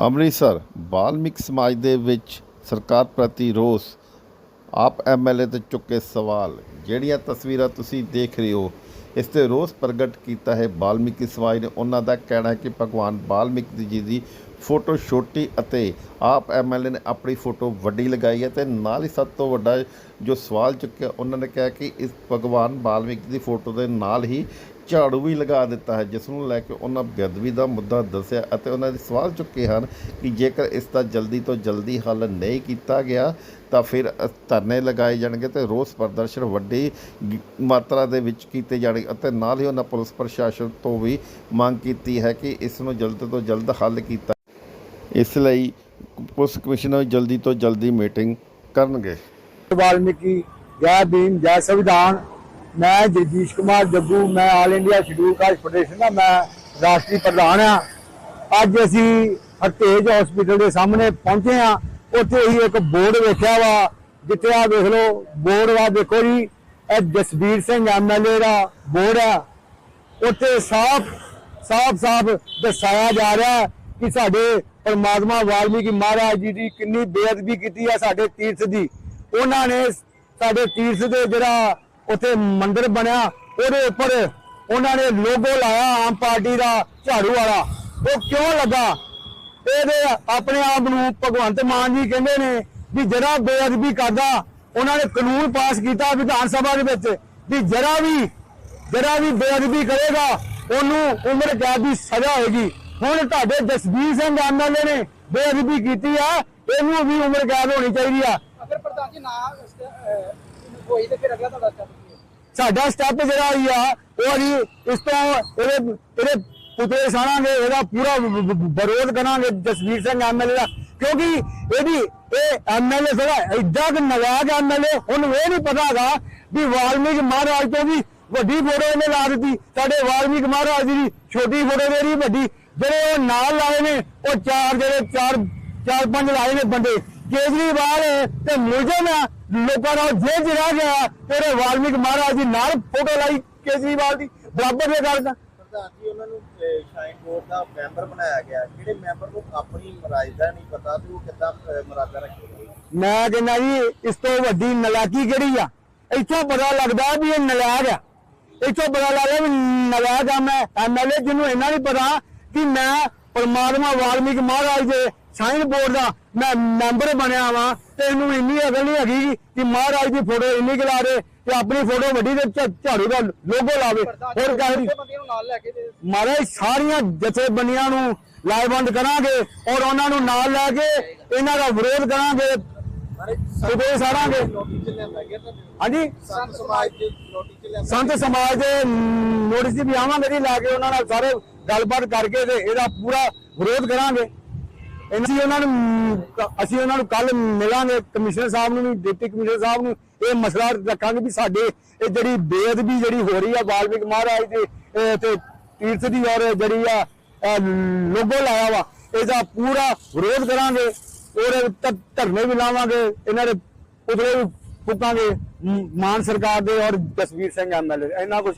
ਅੰਮ੍ਰਿਤਸਰ ਬਾਲਮਿਕ ਸਮਾਜ ਦੇ ਵਿੱਚ ਸਰਕਾਰ ਪ੍ਰਤੀ ਰੋਸ, ਆਪ ਐਮਐਲਏ ਤੇ ਚੁੱਕੇ ਸਵਾਲ। ਜਿਹੜੀਆਂ ਤਸਵੀਰਾਂ ਤੁਸੀਂ ਦੇਖ ਰਹੇ ਹੋ, ਇਸ ਤੇ ਰੋਸ ਪ੍ਰਗਟ ਕੀਤਾ ਹੈ ਬਾਲਮਿਕੀ ਸਮਾਜ ਨੇ। ਉਹਨਾਂ ਦਾ ਕਹਿਣਾ ਹੈ ਕਿ ਭਗਵਾਨ ਬਾਲਮਿਕ ਜੀ ਦੀ ਫੋਟੋ ਛੋਟੀ ਅਤੇ ਆਪ ਐਮਐਲਏ ਨੇ ਆਪਣੀ ਫੋਟੋ ਵੱਡੀ ਲਗਾਈ ਹੈ ਤੇ ਨਾਲ ਹੀ ਸਭ ਤੋਂ ਵੱਡਾ ਜੋ ਸਵਾਲ ਚੁੱਕਿਆ, ਉਹਨਾਂ ਨੇ ਕਿਹਾ ਕਿ ਇਸ ਭਗਵਾਨ ਬਾਲਮਿਕ ਦੀ ਫੋਟੋ ਦੇ ਨਾਲ ਹੀ ਝਾੜੂ ਵੀ ਲਗਾ ਦਿੱਤਾ ਹੈ, ਜਿਸ ਨੂੰ ਲੈ ਕੇ ਉਹਨਾਂ ਬੇਅਦਬੀ ਦਾ ਮੁੱਦਾ ਦੱਸਿਆ ਅਤੇ ਉਹਨਾਂ ਦੇ ਸਵਾਲ ਚੁੱਕੇ ਹਨ ਕਿ ਜੇਕਰ ਇਸ ਦਾ ਜਲਦੀ ਤੋਂ ਜਲਦੀ ਹੱਲ ਨਹੀਂ ਕੀਤਾ ਗਿਆ, ਤਾਂ ਫਿਰ ਧਰਨੇ ਲਗਾਏ ਜਾਣਗੇ ਤੇ ਰੋਸ ਪ੍ਰਦਰਸ਼ਨ ਵੱਡੀ ਮਾਤਰਾ ਦੇ ਵਿੱਚ ਕੀਤੇ ਜਾਣਗੇ ਅਤੇ ਨਾਲ ਹੀ ਉਹਨਾਂ ਪੁਲਿਸ ਪ੍ਰਸ਼ਾਸਨ ਤੋਂ ਵੀ ਮੰਗ ਕੀਤੀ ਹੈ ਕਿ ਇਸ ਨੂੰ ਜਲਦ ਤੋਂ ਜਲਦ ਹੱਲ ਕੀਤਾ। ਇਸ ਲਈ ਪੁਲਿਸ ਕਮਿਸ਼ਨਰ ਜਲਦੀ ਤੋਂ ਜਲਦੀ ਮੀਟਿੰਗ ਕਰਨਗੇ। ਵਾਲਮੀਕੀ, ਜੈ ਭੀਮ, ਜੈ ਸੰਵਿਧਾਨ। ਮੈਂ ਜਗਦੀਸ਼ ਕੁਮਾਰ ਜੱਗੂ, ਮੈਂ all India schedule caste federation ਦਾ ਮੈਂ ਰਾਸ਼ਟਰੀ ਪ੍ਰਧਾਨ ਆ ਅੱਜ ਅਸੀਂ ਹਰਤੇਜ ਹਸਪੀਟਲ ਦੇ ਸਾਹਮਣੇ ਪਹੁੰਚੇ ਆ ਉੱਥੇ ਹੀ ਇੱਕ ਬੋਰਡ ਵੇਖਿਆ ਵਾ, ਜਿੱਥੇ ਆ ਦੇਖ ਲਓ, ਬੋਰਡ ਵਾ, ਦੇਖੋ ਜੀ, ਇਹ ਜਸਬੀਰ ਸਿੰਘ ਐਮਐਲਏ ਦਾ ਬੋਰਡ ਆ ਉੱਥੇ ਸਾਫ਼ ਸਾਫ਼ ਸਾਫ਼ ਦਸਾਇਆ ਜਾ ਰਿਹਾ ਕਿ ਸਾਡੇ ਪਰਮਾਤਮਾ ਵਾਲਮੀਕੀ ਮਹਾਰਾਜ ਜੀ ਦੀ ਕਿੰਨੀ ਬੇਅਦਬੀ ਕੀਤੀ ਆ ਸਾਡੇ ਤੀਰਥ ਦੀ। ਉਹਨਾਂ ਨੇ ਸਾਡੇ ਤੀਰਥ ਦੇ ਜਿਹੜਾ ਉੱਥੇ ਮੰਦਿਰ ਬਣਿਆ, ਉਹਦੇ ਉੱਪਰ ਉਹਨਾਂ ਨੇ ਲੋਗੋ ਲਾਇਆ ਆਮ ਪਾਰਟੀ ਦਾ ਝਾੜੂ ਵਾਲਾ। ਉਹ ਕਿਉਂ ਲੱਗਾ? ਇਹਦੇ ਆਪਣੇ ਆਪ ਨੂੰ ਭਗਵੰਤ ਮਾਨ ਜੀ ਕਹਿੰਦੇ ਨੇ ਵੀ ਜਿਹੜਾ ਬੇਅਦਬੀ ਕਰਦਾ। ਉਹਨਾਂ ਨੇ ਕਾਨੂੰਨ ਪਾਸ ਕੀਤਾ ਵਿਧਾਨ ਸਭਾ ਦੇ ਵਿੱਚ ਵੀ ਜਰਾ ਵੀ ਜਿਹੜਾ ਵੀ ਬੇਅਦਬੀ ਕਰੇਗਾ, ਉਹਨੂੰ ਉਮਰ ਕੈਦ ਦੀ ਸਜ਼ਾ ਹੋਏਗੀ। ਹੁਣ ਤੁਹਾਡੇ ਜਸਬੀਰ ਸਿੰਘ ਐਮਐਲਏ ਨੇ ਬੇਅਦਬੀ ਕੀਤੀ ਆ, ਇਹਨੂੰ ਵੀ ਉਮਰ ਕੈਦ ਹੋਣੀ ਚਾਹੀਦੀ ਆ। ਅਗਰ ਪ੍ਰਧਾਨ ਜੀ, ਨਾ ਹੋਈ ਤੇ ਫਿਰ ਅਗਲਾ ਤੁਹਾਡਾ ਸਟੈਪ ਕੀ ਹੈ? ਸਾਡਾ ਸਟੈਪ ਜਿਹੜਾ ਹੀ ਆ, ਉਹ ਜੀ, ਇਸ ਤੋਂ ਇਹਦੇ ਇਹਦੇ ਪੁਤਲੇ ਸਾਣਾਂਗੇ ਇਹਦਾ ਪੂਰਾ ਵਿਰੋਧ ਕਰਾਂਗੇ ਜਸਵੀਰ ਸਿੰਘ ਐਮਐਲਏ ਦਾ। ਕਿਉਂਕਿ ਇਹਦੀ, ਇਹ ਐਮਐਲਏ ਸਦਾ ਇੱਡਾ ਕਿ ਨਵਾਜ਼ ਐਮਐਲਏ ਉਹਨੂੰ ਇਹ ਨਹੀਂ ਪਤਾ ਹੈਗਾ ਵੀ ਵਾਲਮੀਕ ਮਹਾਰਾਜ ਤੋਂ ਵੀ ਵੱਡੀ ਫੋਟੋ ਇਹਨੇ ਲਾ ਦਿੱਤੀ। ਸਾਡੇ ਵਾਲਮੀਕ ਮਹਾਰਾਜ ਜੀ ਦੀ ਛੋਟੀ ਫੋਟੋ ਦੇ ਰਹੀ ਵੱਡੀ। ਜਿਹੜੇ ਉਹ ਨਾਲ ਲਾਏ ਨੇ, ਉਹ ਚਾਰ, ਜਿਹੜੇ ਚਾਰ ਚਾਰ, ਪੰਜ ਲਾਏ ਨੇ ਬੰਦੇ। ਕੇਜਰੀਵਾਲ ਤੇ ਮੁਲਜ਼ਮ ਆ। ਲੋਕਾਂ ਨਾਲ ਜੇਲ੍ਹ ਚ ਰਹਿ ਗਿਆ। ਤੇਰੇ ਵਾਲਮੀਕ ਮਹਾਰਾਜ ਦੀ ਨਾਲ ਫੋਟੋ ਲਾਈ ਕੇਜਰੀਵਾਲ ਦੀ। ਬਰਾਬਰ ਦੇ ਗੱਲ ਦਾ ਪ੍ਰਧਾਨ ਜੀ ਉਹਨਾਂ ਨੂੰ ਅਹ, ਸ਼ਾਈਨ ਬੋਰਡ ਦਾ ਮੈਂਬਰ ਬਣਾਇਆ ਗਿਆ। ਜਿਹੜੇ ਮੈਂਬਰ ਨੂੰ ਆਪਣੀ ਮਰਾਜਦਾ ਨਹੀਂ ਪਤਾ ਤੇ ਉਹ ਕਿੱਦਾਂ ਅਹ, ਮਰਾਜਦਾ ਰੱਖੇਗਾ ਮੈਂ ਕਹਿੰਦਾ ਜੀ ਇਸ ਤੋਂ ਵੱਡੀ ਨਲਾਕੀ ਕਿਹੜੀ ਆ? ਇੱਥੋਂ ਪਤਾ ਲੱਗਦਾ ਵੀ ਇਹ ਨਲਾਇਕ ਆ। ਇੱਥੋਂ ਪਤਾ ਲੱਗਦਾ ਵੀ ਨਲਾਇਕ ਆ। ਮੈਂ ਐਮਐਲਏ ਜਿਹਨੂੰ ਇੰਨਾ ਨਹੀਂ ਪਤਾ ਕਿ ਮੈਂ ਪਰਮਾਤਮਾ ਵਾਲਮੀਕ ਮਹਾਰਾਜ ਦੇ ਸਾਈਨ ਬੋਰਡ ਦਾ ਮੈਂ ਮੈਂਬਰ ਬਣਿਆ ਵਾਂ ਤੇ ਇਹਨੂੰ ਇੰਨੀ ਅਕਲ ਨਹੀਂ ਹੈਗੀ ਕਿ ਮਹਾਰਾਜ ਦੀ ਫੋਟੋ ਇੰਨੀ ਕੁ ਲਾ ਦੇ ਤੇ ਆਪਣੀ ਫੋਟੋ ਵੱਡੀ ਤੇ ਝਾੜੂ ਦਾ ਲੋਗੋ ਲਾਵੇ ਹੋਰ ਕਾਹਦੀ ਮਹਾਰਾਜ ਸਾਰੀਆਂ ਜਥੇਬੰਦੀਆਂ ਨੂੰ ਲਾਇਬੰਦ ਕਰਾਂਗੇ ਔਰ ਉਹਨਾਂ ਨੂੰ ਨਾਲ ਲੈ ਕੇ ਇਹਨਾਂ ਦਾ ਵਿਰੋਧ ਕਰਾਂਗੇ। ਸੁਦੇ ਸਾਰਾਂਗੇ ਹਾਂਜੀ? ਸੰਤ ਸਮਾਜ ਦੇ ਸੰਤ ਸਮਾਜ ਦੇ ਨੋਟਿਸ ਵੀ ਆਵਾਂਗੇ ਜੀ ਲੈ ਕੇ ਉਹਨਾਂ ਨਾਲ ਸਾਰੇ ਗੱਲਬਾਤ ਕਰਕੇ ਤੇ ਇਹਦਾ ਪੂਰਾ ਵਿਰੋਧ ਕਰਾਂਗੇ। ਅਸੀਂ ਉਹਨਾਂ ਨੂੰ, ਅਸੀਂ ਉਹਨਾਂ ਨੂੰ ਕੱਲ ਮਿਲਾਂਗੇ, ਕਮਿਸ਼ਨਰ ਸਾਹਿਬ ਨੂੰ ਵੀ, ਡਿਪਟੀ ਕਮਿਸ਼ਨਰ ਸਾਹਿਬ ਨੂੰ ਇਹ ਮਸਲਾ ਰੱਖਾਂਗੇ ਵੀ ਸਾਡੇ ਇਹ ਜਿਹੜੀ ਬੇਅਦਬੀ ਜਿਹੜੀ ਹੋ ਰਹੀ ਆ ਵਾਲਮੀਕ ਮਹਾਰਾਜ ਦੇ ਤੇ ਤੀਰਥ ਦੀ ਔਰ ਜਿਹੜੀ ਆ ਲੋਗੋ ਲਾਇਆ ਵਾ, ਇਹਦਾ ਪੂਰਾ ਵਿਰੋਧ ਕਰਾਂਗੇ, ਔਰ ਧ- ਧਰਨੇ ਵੀ ਲਾਵਾਂਗੇ, ਇਹਨਾਂ ਦੇ ਪੁਤਲੇ ਵੀ ਫੂਕਾਂਗੇ ਮਾਨ ਸਰਕਾਰ ਦੇ ਔਰ ਜਸਵੀਰ ਸਿੰਘ ਐਮਐਲਏ ਇਹਨਾਂ ਕੁਝ